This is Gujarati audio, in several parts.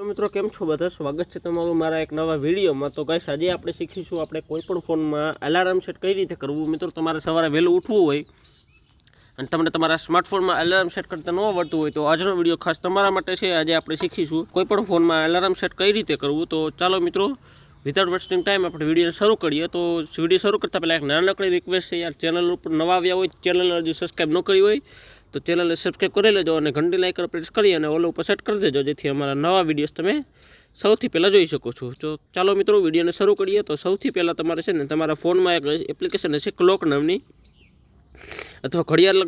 હેલો મિત્રો, કેમ છો બધા? સ્વાગત છે તમારું મારા એક નવા વિડીયોમાં. તો ગાઈસ, આજે આપણે શીખીશું આપણે કોઈ પણ ફોનમાં અલાર્મ સેટ કઈ રીતે કરવું. મિત્રો, તમારે સવારે વહેલું ઉઠવું હોય અને તમને તમારા સ્માર્ટફોનમાં અલાર્મ સેટ કરતા ન આવડતું હોય તો આજનો વીડિયો ખાસ તમારા માટે છે. આજે આપણે શીખીશું કોઈ પણ ફોનમાં અલાર્મ સેટ કઈ રીતે કરવું. તો ચાલો મિત્રો વિધાઉટ વેસ્ટિંગ ટાઈમ આપણે વીડિયો શરૂ કરીએ. તો વીડિયો શરૂ કરતાં પહેલાં એક નાનકડી રિક્વેસ્ટ છે. યાર ચેનલ ઉપર નવા આવ્યા હોય ચેનલ હજુ સબસ્ક્રાઈબ ન કરી હોય. તો ચેનલને સબસ્ક્રાઈબ કરી લેજો અને ઘંટી લાઇકર પ્રેસ કરી અને ઓલ ઉપર સેટ કરી દેજો, જેથી અમારા નવા વિડીયોઝ તમે સૌથી પહેલાં જોઈ શકો છો. તો ચાલો મિત્રો, વિડીયોને શરૂ કરીએ. તો સૌથી પહેલાં તમારે છે ને, તમારા ફોનમાં એક એપ્લિકેશન હશે ક્લોક નામની. અથવા ઘડિયાળ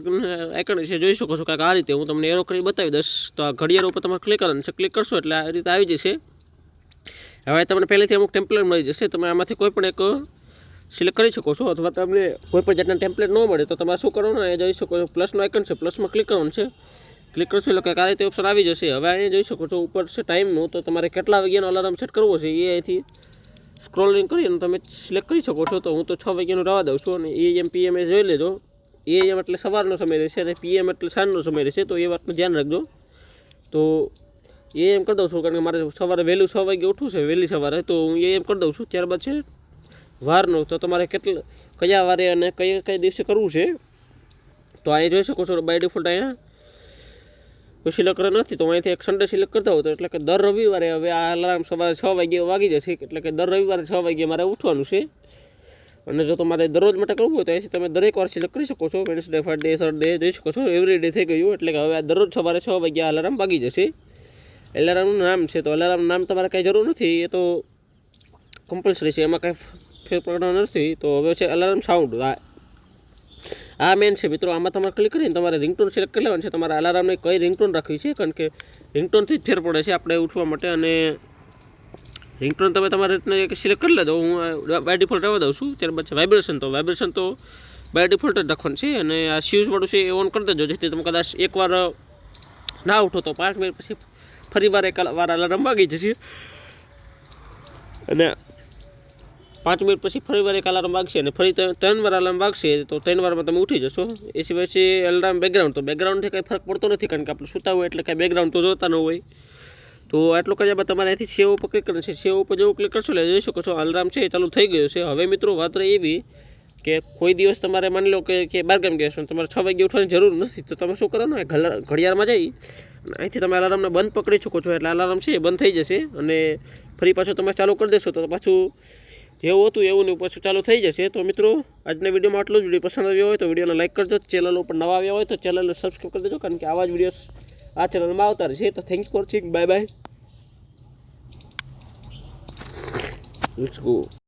આઇકન છે જોઈ શકો છો. કાંઈક આ રીતે હું તમને એરો કરી બતાવી દઈશ. તો આ ઘડિયાળ ઉપર તમારે ક્લિક કરવાનું છે ક્લિક કરશો એટલે આ રીતે આવી જશે. હવે તમને પહેલેથી અમુક ટેમ્પલેટ મળી જશે. તમે આમાંથી કોઈ પણ એક સિલેક્ટ કરી શકો છો અથવા તમને કોઈ પણ જાતના ટેમ્પલેટ ન મળે તો તમારે શું કરવાનું? એ જોઈ શકો છો પ્લસનું આઇકન છે પ્લસમાં ક્લિક કરવાનું છે. ક્લિક કરશો એટલે કંઈક આ રીતે ઓપ્શન આવી જશે. હવે અહીંયા જોઈ શકો છો, ઉપર છે ટાઈમનું તો તમારે કેટલા વાગ્યાનો અલાર્મ સેટ કરવો છે એ અહીંથી સ્ક્રોલિંગ કરીને તમે સિલેક્ટ કરી શકો છો. તો હું તો છ વાગ્યાનું રવા દઉં છું અને એએમ પીએમ એ જોઈ લેજો. એએમ એટલે સવારનો સમય રહેશે અને પીએમ એટલે સાંજનો સમય રહેશે. તો એ વાતનું ધ્યાન રાખજો. તો એ એમ કરી દઉં છું, કારણ કે મારે સવારે વહેલું છ વાગે ઉઠવું છે, વહેલી સવારે. તો હું એ એમ કરી દઉં છું. ત્યારબાદ છે વારનું, તો તમારે કેટલા, કયા વારે અને કયા કયા દિવસે કરવું છે? તો અહીં જોઈ શકો છો બાય ડિફોલ્ટ અહીંયા. સિલેક્ટ કરે નથી, તો અહીંથી એક સન્ડે સિલેક્ટ કરતા હોય તો એટલે કે દર રવિવારે હવે આ અલાર્મ સવારે છ વાગે વાગી જશે, એટલે કે દર રવિવારે છ વાગે મારે ઉઠવાનું છે. અને જો તમારે દરરોજ માટે કરવું હોય તો અહીંથી તમે દરેક વાર સિલેક્ટ કરી શકો છો. વેન્સડે ફ્રાઈડે સન્ડે જોઈ શકો છો એવરી ડે થઈ ગયું, એટલે કે હવે આ દરરોજ સવારે છ વાગે અલાર્મ વાગી જશે. એલાર્મનું નામ છે, તો અલાર્મ નામ તમારે કાંઈ જરૂર નથી, એ તો કમ્પલસરી છે, એમાં કાંઈ ફેરફાર નથી, તો હવે છે અલાર્મ સાઉન્ડ આ આ મેન છે મિત્રો, આમાં તમારે ક્લિક કરીને તમારે રિંગટોન સિલેક્ટ કરી લેવાનું છે. તમારે અલાર્મને કઈ રિંગટોન રાખવી છે, કારણ કે રિંગટોનથી જ ફેર પડે છે આપણે ઉઠવા માટે, અને રિંગટોન તમે તમારી રીતના સિલેક્ટ કરી લેજો. હું બાય ડિફોલ્ટ રહેવા દઉં છું ત્યારબાદ છે વાઇબ્રેશન તો વાઇબ્રેશન તો બાય ડિફોલ્ટ જ રાખવાનું છે, અને આ સ્યુઝવાળું છે એ ઓન કરી દેજો, જેથી તમે કદાચ એકવાર ના ઉઠો તો પાંચ મિનિટ પછી ફરી વાર એક વાર અલાર્મ વાગી જશે. અને પાંચ મિનિટ પછી ફરી વાર એક અલાર્મ વાગશે અને ફરી ત્રણ વાર અલાર્મ વાગશે તો ત્રણ વારમાં તમે ઉઠી જશો. એ સિવાય છે અલાર્મ બેકગ્રાઉન્ડ તો બેકગ્રાઉન્ડથી કંઈ ફરક પડતો નથી કારણ કે આપણે સૂતા હોય એટલે કાંઈ બેકગ્રાઉન્ડ તો જોતા ન હોય. તો આટલું કર્યા બાદ તમારે અહીંથી સેવ ઉપર ક્લિક કરવાનું છે. સેવ ઉપર જેવું ક્લિક કરશો એટલે જોઈ શકો છો અલાર્મ છે એ ચાલુ થઈ ગયું છે. હવે મિત્રો વાત એવી કે કોઈ દિવસ તમારે માની લો કે કે બારગામ ગયા છો તમારે છ વાગે ઉઠવાની જરૂર નથી તો તમે શું કરવાનું? ને ઘડિયાળમાં જઈ અહીંથી તમે અલાર્મને બંધ પકડી શકો છો એટલે અલાર્મ છે એ બંધ થઈ જશે અને ફરી પાછું તમે ચાલુ કરી દેશો તો પાછું જેવું હતું, એવું ને પાછું ચાલુ થઈ જશે. તો મિત્રો, આજના વિડીયોમાં આટલું જ. વીડિયો પસંદ આવ્યો હોય તો વિડીયોને લાઇક કરજો. ચેનલ ઉપર નવા આવ્યા હોય તો ચેનલને સબસ્ક્રાઈબ કરી દેજો, કારણ કે આવા જ વીડિયો આ ચેનલમાં આવતા રહેશે. તો thank for watching bye bye let's go